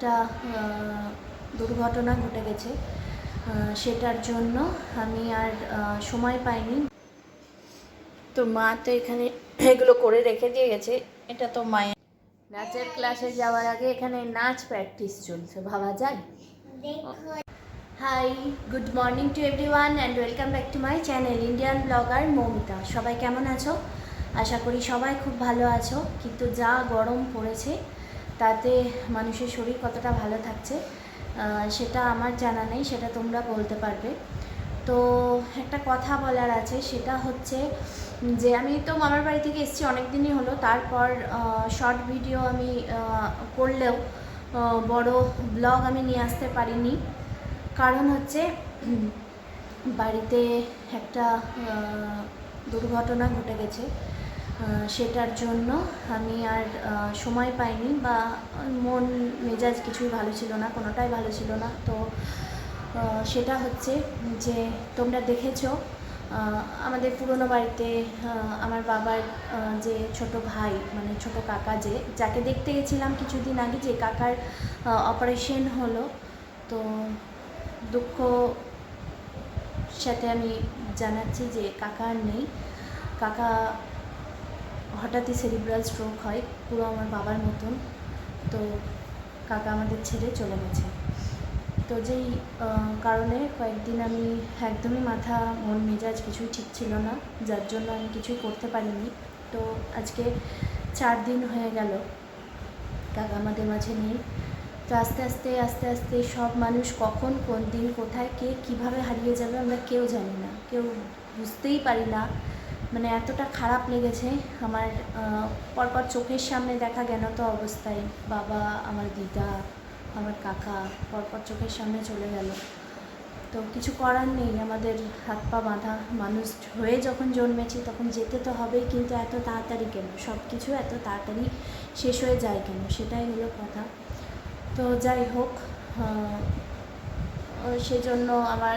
একটা দুর্ঘটনা ঘটে গেছে। সেটার জন্য আমি আর সময় পাইনি। তো মা তো এখানে এগুলো করে রেখে দিয়ে গেছে এটা তো মায়ের। নাচের ক্লাসে যাওয়ার আগে এখানে নাচ প্র্যাকটিস চলছে ভাবা যায়? Hi good morning to everyone and welcome back to my channel Indian blogger Moumita সবাই কেমন আছো? আশা করি সবাই খুব ভালো আছো কিন্তু যা গরম পড়েছে তাতে মানুষের শরীর কতটা ভালো থাকছে সেটা আমার জানা নেই, সেটা তোমরা বলতে পারবে। তো একটা কথা বলার আছে, সেটা হচ্ছে যে আমি তো মামার বাড়ি থেকে এসেছি অনেক দিনই হলো। তারপর শর্ট ভিডিও আমি করলেও বড় ব্লগ আমি নিয়ে আসতে পারিনি। কারণ হচ্ছে, বাড়িতে একটা দুর্ঘটনা ঘটে গেছে। সেটার জন্য আমি আর সময় পাইনি বা মন মেজাজ কিছুই ভালো ছিল না, কোনোটাই ভালো ছিল না। তো সেটা হচ্ছে যে তোমরা দেখেছ আমাদের পুরনো বাড়িতে আমার বাবার যে ছোট ভাই মানে ছোট কাকা যে, যাকে দেখতে গেছিলাম কিছুদিন আগে যে কাকার অপারেশন হলো। তো দুঃখ সাথে আমি জানাচ্ছি যে কাকা আর নেই। কাকা হঠাৎই সেরিব্রাল স্ট্রোক হয়, পুরো আমার বাবার মতন। তো কাকা আমাদের ছেড়ে চলে গেছে। তো যেই কারণে কয়েকদিন আমি একদমই মাথা, মন, মেজাজ কিছুই ঠিক ছিল না, যার জন্য আমি কিছুই করতে পারিনি। তো আজকে চার দিন হয়ে গেল কাকা আমাদের মাঝে নেই। তো আস্তে আস্তে আস্তে আস্তে সব মানুষ কখন, কোন দিন, কোথায়, কে কীভাবে হারিয়ে যাবে আমরা কেউ জানি না। কেউ বুঝতেই পারি না মানে এতটা খারাপ লেগেছে আমার পরপর চোখের সামনে দেখা গেল তো অবস্থায়। বাবা, আমার দিদা, আমার কাকা পরপর চোখের সামনে চলে গেল। তো কিছু করার নেই, আমাদের হাত পা বাঁধা মানুষ হয়ে যখন জন্মেছি তখন যেতে তো হবেই, কিন্তু এত তাড়াতাড়ি কেন? সব কিছু এত তাড়াতাড়ি শেষ হয়ে যায় কেন? সেটাই হলো কথা। তো যাই হোক সেজন্য আমার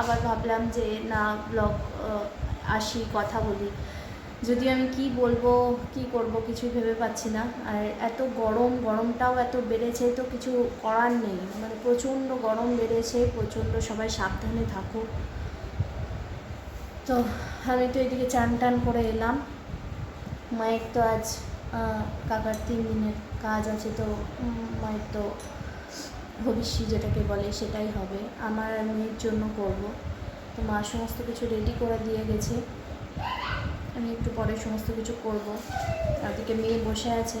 আবার ভাবলাম যে না, ব্লগ আসি, কথা বলি। যদিও আমি কি বলব, কি করব কিছু ভেবে পাচ্ছি না। আর এত গরম, গরমটাও এত বেড়েছে তো কিছু করার নেই। মানে প্রচণ্ড গরম বেড়েছে, প্রচণ্ড সবাই সাবধানে থাকো। তো আমি তো এদিকে চান টান করে এলাম। মায়ের তো আজ কাকার তিন দিনের কাজ আছে তো মায়ের তো ভবিষ্যৎ যেটাকে বলে সেটাই হবে। আমার আর মেয়ের জন্য করব। তো মা সমস্ত কিছু রেডি করে দিয়ে গেছে। আমি একটু পরে সমস্ত কিছু করব। আর মেয়ে বসে আছে।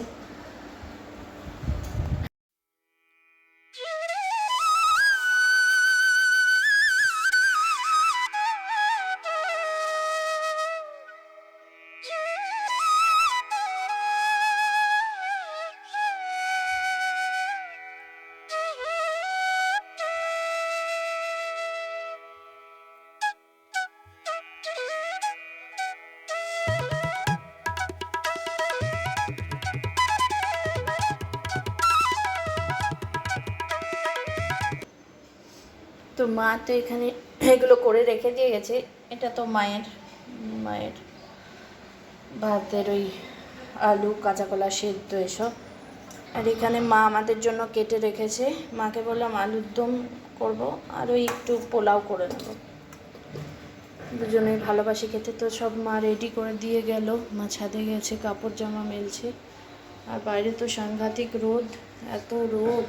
তো মা তো এখানে এগুলো করে রেখে দিয়ে গেছে। এটা তো মায়ের মায়ের ভাতের ওই আলু, কাঁচা কলা সেদ্ধ এসব। আর এখানে মা আমাদের জন্য কেটে রেখেছে। মাকে বললাম আলুর দম করব আর ওই একটু পোলাও করে দেবো দুজনেই ভালোবাসি খেতে। তো সব মা রেডি করে দিয়ে গেল। মা ছাদে গেছে, কাপড় জামা মেলছে। আর বাইরে তো সাংঘাতিক রোদ, এত রোদ।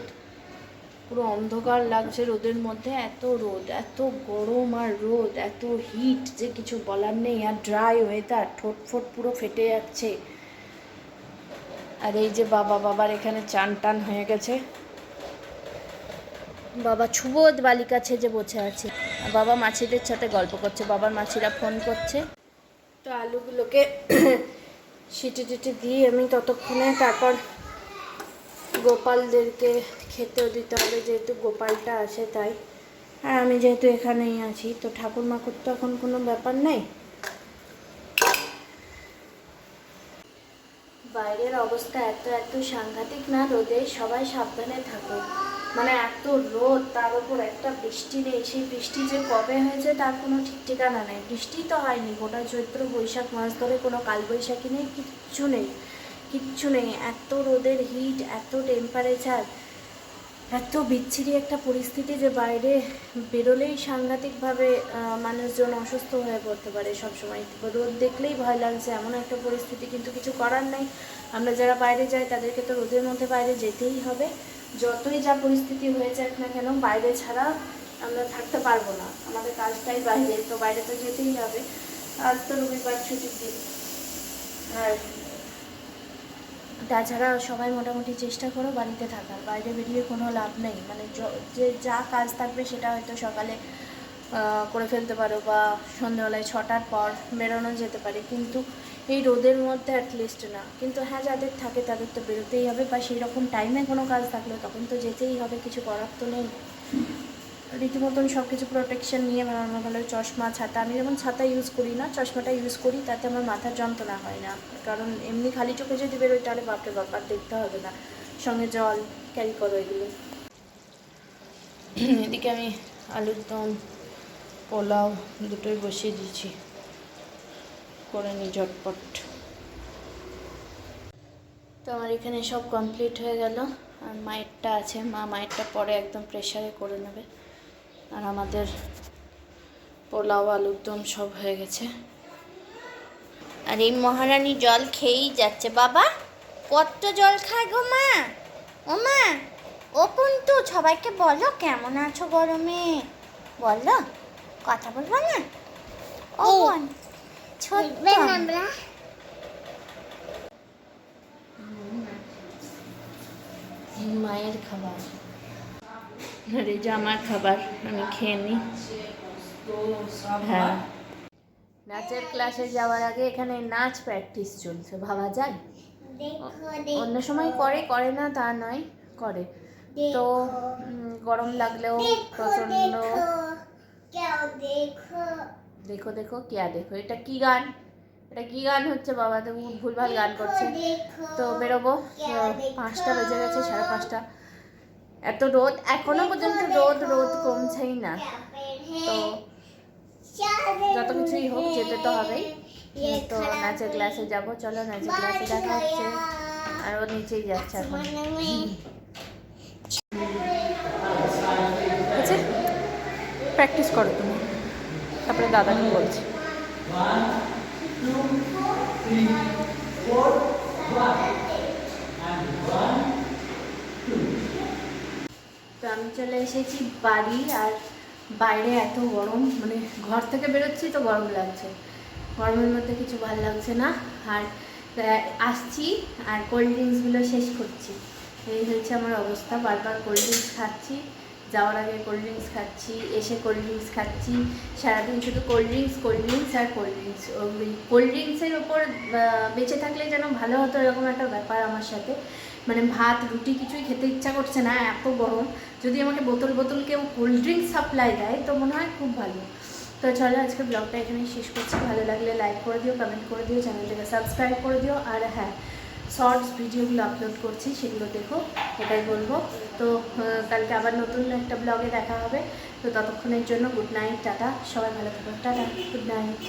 পুরো অন্ধকার লাগছে রোদের মধ্যে। এত রোদ, এত গরম আর রোদ, এত হিট যে কিছু বলার নেই। আর ড্রাই ওয়েদার ঠোঁট ফোট পুরো ফেটে যাচ্ছে। আর এই যে বাবা, বাবার এখানে চান টান হয়ে গেছে। বাবা ছুবোধ বালিকা ছেজে বসে আছে। আর বাবা মাছিদের সাথে গল্প করছে। বাবার মাছিরা ফোন করছে। তো আলুগুলোকে সিটি টিটি দিয়ে আমি ততক্ষণে তারপর গোপালদেরকে খেতেও দিতে হবে, যেহেতু গোপালটা আছে তাই। আর আমি যেহেতু এখানেই আছি, তো ঠাকুর মাকুর তো এখন কোনো ব্যাপার নেই? বাইরের অবস্থা এত এত সাংঘাতিক না, রোদে সবাই সাবধানে থাকো মানে এত রোদ, তার উপর একটা বৃষ্টি নেই। সেই বৃষ্টি যে কবে হয়েছে তার কোনো ঠিক ঠিকানা নেই। বৃষ্টি তো হয়নি, গোটা চৈত্র বৈশাখ মাস ধরে কোনো কালবৈশাখী নেই, কিচ্ছু নেই। কিচ্ছু নেই, এত রোদের হিট এত টেম্পারেচার এত বিচ্ছিরি একটা পরিস্থিতি যে বাইরে বেরোলেই সাংঘাতিকভাবে মানুষজন অসুস্থ হয়ে পড়তে পারে সবসময়। রোদ দেখলেই ভয় লাগছে, এমন একটা পরিস্থিতি কিন্তু কিছু করার নেই। আমরা যারা বাইরে যাই, তাদেরকে তো রোদের মধ্যে বাইরে যেতেই হবে। যতই যা পরিস্থিতি হয়ে যাক না কেন, বাইরে ছাড়া আমরা থাকতে পারব না। আমাদের কাজটাই বাইরে, তো বাইরে তো যেতেই হবে। আজ তো রবিবার ছুটির দিন। আর তাছাড়া সবাই মোটামুটি চেষ্টা করো বাড়িতে থাকার। বাইরে বেরিয়ে কোনো লাভ নেই। মানে যে, যা কাজ থাকবে সেটা হয়তো সকালে করে ফেলতে পারো বা সন্ধ্যেবেলায় ছটার পর বেরোনো যেতে পারে। কিন্তু এই রোদের মধ্যে অ্যাটলিস্ট না। কিন্তু হ্যাঁ যাদের থাকে তাদের তো বেরোতেই হবে বা সেই রকম টাইমে কোনো কাজ থাকলে তখন তো যেতেই হবে। কিছু করার তো নেই। রীতিমতন সব কিছু প্রোটেকশন নিয়ে বেরোনো ভালো চশমা, ছাতা। আমি যেমন ছাতা ইউজ করি না, চশমাটা ইউজ করি, তাতে আমার মাথার যন্ত্রণা হয় না। কারণ এমনি খালি চোখে যদি বেরোই তাহলে বাপরে বাপ, আর দেখতে হবে না। সঙ্গে জল ক্যারি করো এগুলো। এদিকে আমি আলুর দম, পোলাও দুটোই বসিয়ে দিয়েছি। করে নিই ঝটপট। তো আমার এখানে সব কমপ্লিট হয়ে গেল। আর মায়েরটা আছে। মা মায়েরটা পরে একদম প্রেশারে করে নেবে। আর আমাদের পোলাও আলুর দম সব হয়ে গেছে। আর এই মহারানী জল খেয়েই যাচ্ছে। বাবা কত জল খায় গো মা। ও মা ও কিন্তু সবাইকে বলো কেমন আছো গরমে? বলো কথা বলব না? ও বোন ছোট্ট। আমরা। মায়ের খাবার। আর এই যে আমার খাবার আমি খেয়ে নিই। হ্যাঁ। নাচের ক্লাসে যাওয়ার আগে এখানে নাচ প্র্যাকটিস চলছে ভাবা যায়? অন্য সময় করে করে না তা নয় করে। তো গরম লাগলেও প্রচণ্ড দেখো। দেখো। দেখো কেয়া দেখো? এটা কি গান? এটা কি গান হচ্ছে বাবা? তো ভুলভাল গান করছে। তো বেরোবো। পাঁচটা বেজে গেছে সাড়ে পাঁচটা। এত রোদ, এখনও পর্যন্ত রোদ রোদ কমছেই না। তো যত কিছুই হোক, যেতে তো হবেই। তো নাচের ক্লাসে যাব, চলো নাচের ক্লাসে দেখা হচ্ছে। আর ও নিচেই যাচ্ছে এখন। প্র্যাকটিস করো তুমি। তারপরে দাদাকে বলছি। তো আমি চলে এসেছি বাড়ি আর বাইরে এত গরম মানে ঘর থেকে বেরোচ্ছি তো গরম লাগছে। গরমের মধ্যে কিছু ভালো লাগছে না। আর আসছি আর কোল্ড ড্রিঙ্কসগুলো শেষ করছি। এই হচ্ছে আমার অবস্থা, বারবার কোল্ড ড্রিঙ্কস খাচ্ছি, যাওয়ার আগে কোল্ড ড্রিঙ্কস খাচ্ছি, এসে কোল্ড ড্রিঙ্কস খাচ্ছি, সারাদিন শুধু কোল্ড ড্রিঙ্কস কোল্ড ড্রিঙ্কস আর কোল্ড ড্রিঙ্কস কোল্ড ড্রিঙ্কসের ওপর বেঁচে থাকলে যেন ভালো হতো এরকম একটা ব্যাপার আমার সাথে। মানে ভাত, রুটি কিছুই খেতে ইচ্ছা করছে না, এত গরম। যদি আমাকে বোতল বোতল কেউ কোল্ড ড্রিঙ্কস সাপ্লাই দেয়, তো মনে হয় খুব ভালো। তো চলো আজকে ব্লগটা এখানেই শেষ করছি। ভালো লাগলে লাইক করে দিও কমেন্ট করে দিও, চ্যানেলটাকে সাবস্ক্রাইব করে দিও। আর হ্যাঁ শর্টস ভিডিওগুলো আপলোড করছি, সেগুলো দেখো, এটাই বলব। তো কালকে আবার নতুন একটা ব্লগে দেখা হবে। তো ততক্ষণের জন্য গুড নাইট টাটা। সবাই ভালো থাকো। Tata good night